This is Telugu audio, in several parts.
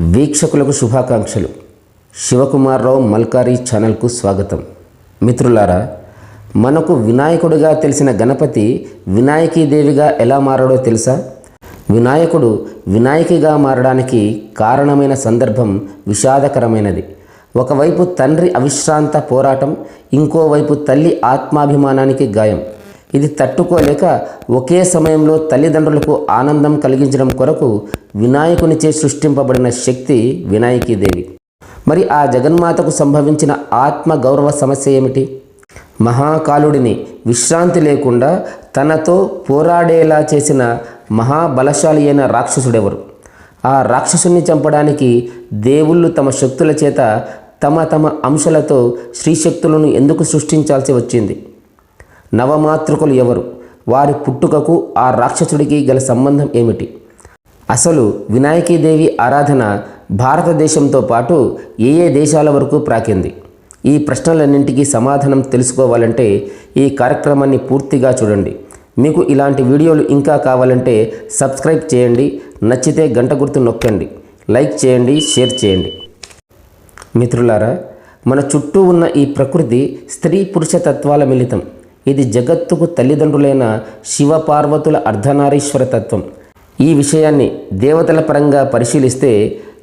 వీక్షకులకు శుభాకాంక్షలు. శివకుమార్రావు మల్కారీ ఛానల్కు స్వాగతం. మిత్రులారా మనకు వినాయకుడిగా తెలిసిన గణపతి వినాయకీదేవిగా ఎలా మారాడో తెలుసా? వినాయకుడు వినాయకిగా మారడానికి కారణమైన సందర్భం విషాదకరమైనది. ఒకవైపు తండ్రి అవిశ్రాంత పోరాటం ఇంకోవైపు తల్లి ఆత్మాభిమానానికి గాయం. ఇది తట్టుకోలేక ఒకే సమయంలో తల్లిదండ్రులకు ఆనందం కలిగించడం కొరకు వినాయకునిచే సృష్టింపబడిన శక్తి వినాయకీదేవి మరి ఆ జగన్మాతకు సంభవించిన ఆత్మ గౌరవ సమస్య ఏమిటి? మహాకాలుడిని విశ్రాంతి లేకుండా తనతో పోరాడేలా చేసిన మహాబలశాలి అయిన రాక్షసుడెవరు? ఆ రాక్షసుని చంపడానికి దేవుళ్ళు తమ శక్తుల చేత తమ తమ అంశాలతో శ్రీశక్తులను ఎందుకు సృష్టించాల్సి వచ్చింది? నవమాతృకులు ఎవరు? వారి పుట్టుకకు ఆ రాక్షసుడికి గల సంబంధం ఏమిటి? అసలు వినాయకీదేవి ఆరాధన భారతదేశంతో పాటు ఏ ఏ దేశాల వరకు ప్రాకింది? ఈ ప్రశ్నలన్నింటికీ సమాధానం తెలుసుకోవాలంటే ఈ కార్యక్రమాన్ని పూర్తిగా చూడండి. మీకు ఇలాంటి వీడియోలు ఇంకా కావాలంటే సబ్స్క్రైబ్ చేయండి. నచ్చితే గంట గుర్తు నొక్కండి. లైక్ చేయండి షేర్ చేయండి. మిత్రులారా మన చుట్టూ ఉన్న ఈ ప్రకృతి స్త్రీ పురుష తత్వాల మిళితం. ఇది జగత్తుకు తల్లిదండ్రులైన శివపార్వతుల అర్ధనారీశ్వర తత్వం. ఈ విషయాన్ని దేవతల పరంగా పరిశీలిస్తే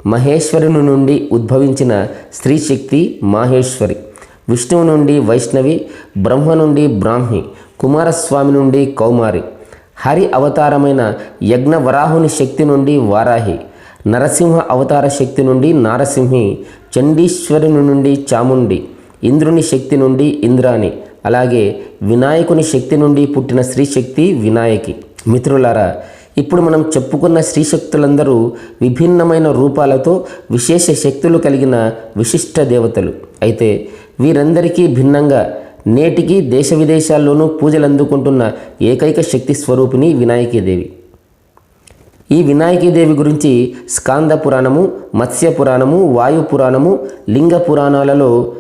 మహేశ్వరుని నుండి ఉద్భవించిన స్త్రీ శక్తి మాహేశ్వరి విష్ణువు నుండి వైష్ణవి బ్రహ్మ నుండి బ్రాహ్మి కుమారస్వామి నుండి కౌమారి హరి అవతారమైన యజ్ఞ వరాహుని శక్తి నుండి వారాహి నరసింహ అవతార శక్తి నుండి నారసింహి చండీశ్వరుని నుండి చాముండి ఇంద్రుని శక్తి నుండి ఇంద్రాణి అలాగే వినాయకుని శక్తి నుండి పుట్టిన శ్రీశక్తి వినాయకి. మిత్రులారా ఇప్పుడు మనం చెప్పుకున్న శ్రీశక్తులందరూ విభిన్నమైన రూపాలతో విశేష శక్తులు కలిగిన విశిష్ట దేవతలు. అయితే వీరందరికీ భిన్నంగా నేటికి దేశ విదేశాల్లోనూ పూజలు అందుకుంటున్న ఏకైక శక్తి స్వరూపిణి వినాయకీదేవి. ఈ వినాయకీదేవి గురించి స్కాంద పురాణము మత్స్య పురాణము వాయు పురాణము లింగ పురాణాలలో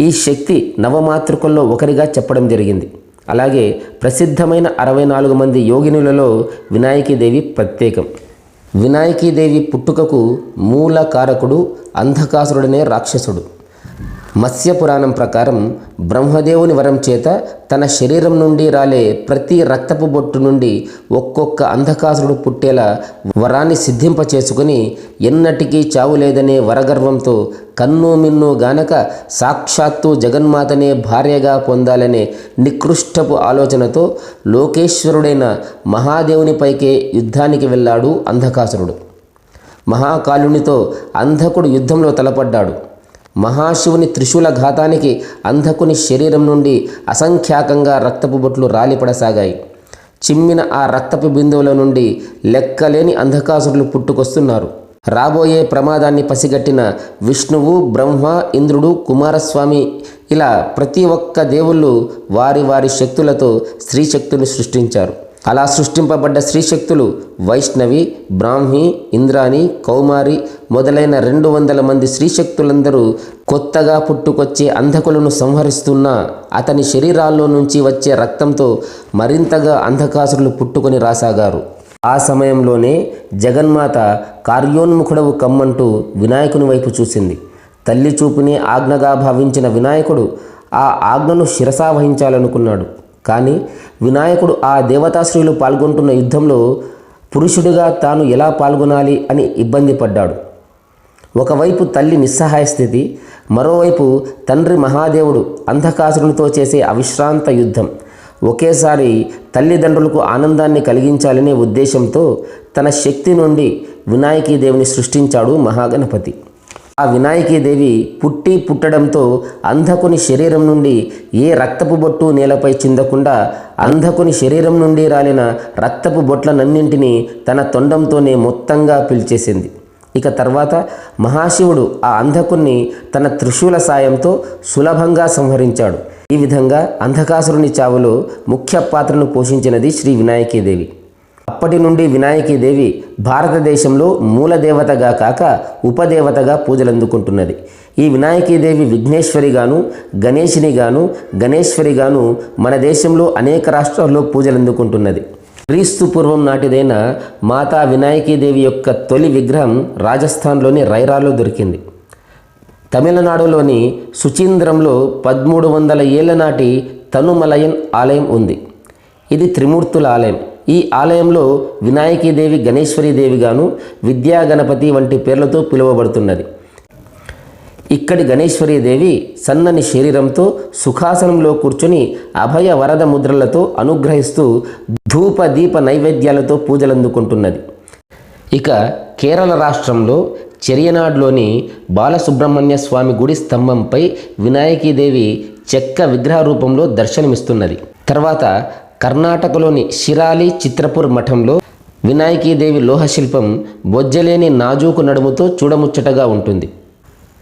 ఈ శక్తి నవమాతృకల్లో ఒకరిగా చెప్పడం జరిగింది. అలాగే ప్రసిద్ధమైన అరవై నాలుగు మంది యోగినులలో వినాయకీదేవి ప్రత్యేకం. వినాయకీదేవి పుట్టుకకు మూల కారకుడు అంధకాసురుడనే రాక్షసుడు. మత్స్య పురాణం ప్రకారం బ్రహ్మదేవుని వరం చేత తన శరీరం నుండి రాలే ప్రతి రక్తపు బొట్టు నుండి ఒక్కొక్క అంధకాసురుడు పుట్టేలా వరాన్ని సిద్ధింప చేసుకుని ఎన్నటికీ చావు లేదనే వరగర్వంతో కన్ను మిన్ను గానక సాక్షాత్తు జగన్మాతనే భార్యగా పొందాలనే నికృష్టపు ఆలోచనతో లోకేశ్వరుడైన మహాదేవునిపైకే యుద్ధానికి వెళ్ళాడు అంధకాసురుడు. మహాకాలునితో అంధకుడు యుద్ధంలో తలపడ్డాడు. మహాశివుని త్రిశూల ఘాతానికి అంధకుని శరీరం నుండి అసంఖ్యాకంగా రక్తపు బొట్లు రాలిపడసాగాయి. చిమ్మిన ఆ రక్తపు బిందువుల నుండి లెక్కలేని అంధకాసురులు పుట్టుకొస్తున్నారు. రాబోయే ప్రమాదాన్ని పసిగట్టిన విష్ణువు బ్రహ్మ ఇంద్రుడు కుమారస్వామి ఇలా ప్రతి ఒక్క దేవుళ్ళు వారి వారి శక్తులతో స్త్రీ శక్తులు సృష్టించారు. అలా సృష్టింపబడ్డ స్త్రీశక్తులు వైష్ణవి బ్రాహ్మి ఇంద్రాణి కౌమారి మొదలైన రెండు వందల మంది స్త్రీశక్తులందరూ కొత్తగా పుట్టుకొచ్చే అంధకులను సంహరిస్తున్న అతని శరీరాల్లో నుంచి వచ్చే రక్తంతో మరింతగా అంధకాసురులు పుట్టుకొని రాసాగారు. ఆ సమయంలోనే జగన్మాత కార్యోన్ముఖుడవు కమ్మంటూ వినాయకుని వైపు చూసింది. తల్లి చూపునే ఆజ్ఞగా భావించిన వినాయకుడు ఆ ఆజ్ఞను శిరసా వహించాలనుకున్నాడు. కానీ వినాయకుడు ఆ దేవతాశ్రీలు పాల్గొంటున్న యుద్ధంలో పురుషుడిగా తాను ఎలా పాల్గొనాలి అని ఇబ్బంది పడ్డాడు. ఒకవైపు తల్లి నిస్సహాయ స్థితి మరోవైపు తండ్రి మహాదేవుడు అంధకాసురునితో చేసే అవిశ్రాంత యుద్ధం. ఒకేసారి తల్లిదండ్రులకు ఆనందాన్ని కలిగించాలనే ఉద్దేశంతో తన శక్తి నుండి వినాయకీదేవిని సృష్టించాడు మహాగణపతి. ఆ వినాయకీదేవి పుట్టి పుట్టడంతో అంధకుని శరీరం నుండి ఏ రక్తపు బొట్టు నేలపై చిందకుండా అంధకుని శరీరం నుండి రాలిన రక్తపు బొట్లనన్నింటినీ తన తొండంతోనే మొత్తంగా పిలిచేసింది. ఇక తర్వాత మహాశివుడు ఆ అంధకుణ్ణి తన త్రిశూల సాయంతో సులభంగా సంహరించాడు. ఈ విధంగా అంధకాసురుని చావులో ముఖ్య పాత్రను పోషించినది శ్రీ వినాయకీదేవి. అప్పటి నుండి వినాయకీదేవి భారతదేశంలో మూలదేవతగా కాక ఉపదేవతగా పూజలందుకుంటున్నది. ఈ వినాయకీదేవి విఘ్నేశ్వరిగాను గణేషినిగాను గణేశ్వరిగాను మన దేశంలో అనేక రాష్ట్రాల్లో పూజలందుకుంటున్నది. క్రీస్తు పూర్వం నాటిదైన మాతా వినాయకీదేవి యొక్క తొలి విగ్రహం రాజస్థాన్లోని రైరాలో దొరికింది. తమిళనాడులోని సుచీంద్రంలో పదమూడు వందల ఏళ్ళ నాటి తనుమలయన్ ఆలయం ఉంది. ఇది త్రిమూర్తుల ఆలయం. ఈ ఆలయంలో వినాయకీదేవి గణేశ్వరీదేవిగాను విద్యా గణపతి వంటి పేర్లతో పిలువబడుతున్నది. ఇక్కడి గణేశ్వరీదేవి సన్నని శరీరంతో సుఖాసనంలో కూర్చుని అభయ వరద ముద్రలతో అనుగ్రహిస్తూ ధూప దీప నైవేద్యాలతో పూజలందుకుంటున్నది. ఇక కేరళ రాష్ట్రంలో చెరియనాడ్లోని బాలసుబ్రహ్మణ్య స్వామి గుడి స్తంభంపై వినాయకీదేవి చెక్క విగ్రహ రూపంలో దర్శనమిస్తున్నది. తర్వాత కర్ణాటకలోని షిరాలి చిత్రపూర్ మఠంలో వినాయకీదేవి లోహశిల్పం బొజ్జలేని నాజూకు నడుముతో చూడముచ్చటగా ఉంటుంది.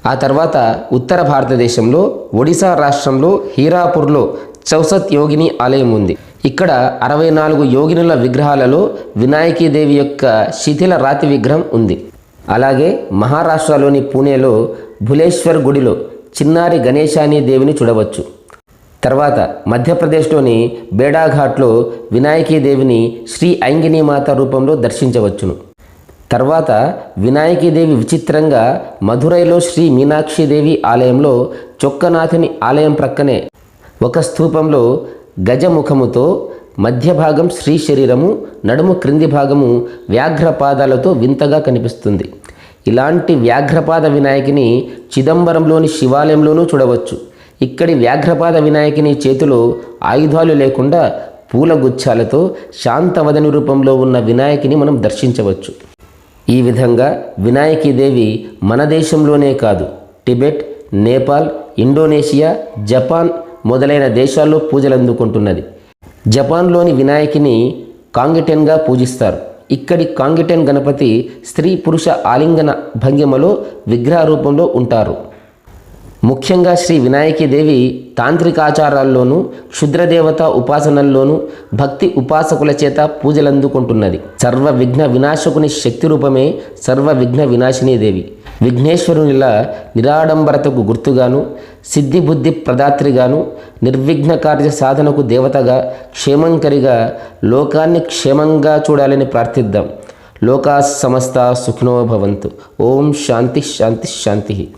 ఆ తర్వాత ఉత్తర భారతదేశంలో ఒడిశా రాష్ట్రంలో హీరాపూర్లో చౌసత్ యోగిని ఆలయం ఉంది. ఇక్కడ అరవై నాలుగు యోగినుల విగ్రహాలలో వినాయకీదేవి యొక్క శిథిల రాతి విగ్రహం ఉంది. అలాగే మహారాష్ట్రలోని పూణేలో భులేశ్వర్ గుడిలో చిన్నారి గణేశాని దేవిని చూడవచ్చు. తర్వాత మధ్యప్రదేశ్లోని బేడాఘాట్లో వినాయకీదేవిని శ్రీ ఐంగినీమాత రూపంలో దర్శించవచ్చును. తర్వాత వినాయకీదేవి విచిత్రంగా మధురైలో శ్రీ మీనాక్షిదేవి ఆలయంలో చొక్కనాథుని ఆలయం ప్రక్కనే ఒక స్థూపంలో గజముఖముతో మధ్య భాగం శ్రీ శరీరము నడుము క్రింది భాగము వ్యాఘ్రపాదాలతో వింతగా కనిపిస్తుంది. ఇలాంటి వ్యాఘ్రపాద వినాయకిని చిదంబరంలోని శివాలయంలోనూ చూడవచ్చు. ఇక్కడి వ్యాఘ్రపాద వినాయకిని చేతిలో ఆయుధాలు లేకుండా పూల గుచ్చాలతో శాంతవదని రూపంలో ఉన్న వినాయకిని మనం దర్శించవచ్చు. ఈ విధంగా వినాయకీదేవి మన దేశంలోనే కాదు టిబెట్ నేపాల్ ఇండోనేషియా జపాన్ మొదలైన దేశాల్లో పూజలు అందుకుంటున్నది. జపాన్లోని వినాయకిని కాంగిటెన్గా పూజిస్తారు. ఇక్కడి కాంగిటెన్ గణపతి స్త్రీ పురుష ఆలింగన భంగిమలో విగ్రహ రూపంలో ఉంటారు. ముఖ్యంగా శ్రీ వినాయకీదేవి తాంత్రికాచారాల్లోనూ క్షుద్రదేవత ఉపాసనల్లోనూ భక్తి ఉపాసకుల చేత పూజలందుకుంటున్నది. సర్వ విఘ్న వినాశకుని శక్తి రూపమే సర్వ విఘ్న వినాశిని దేవి. విఘ్నేశ్వరునిలా నిరాడంబరతకు గుర్తుగాను సిద్ధి బుద్ధి ప్రదాత్రిగాను నిర్విఘ్న కార్య సాధనకు దేవతగా క్షేమంకరిగా లోకాన్ని క్షేమంగా చూడాలని ప్రార్థిద్దాం. లోకా సమస్త సుఖినో భవంతు. ఓం శాంతి శాంతి శాంతి.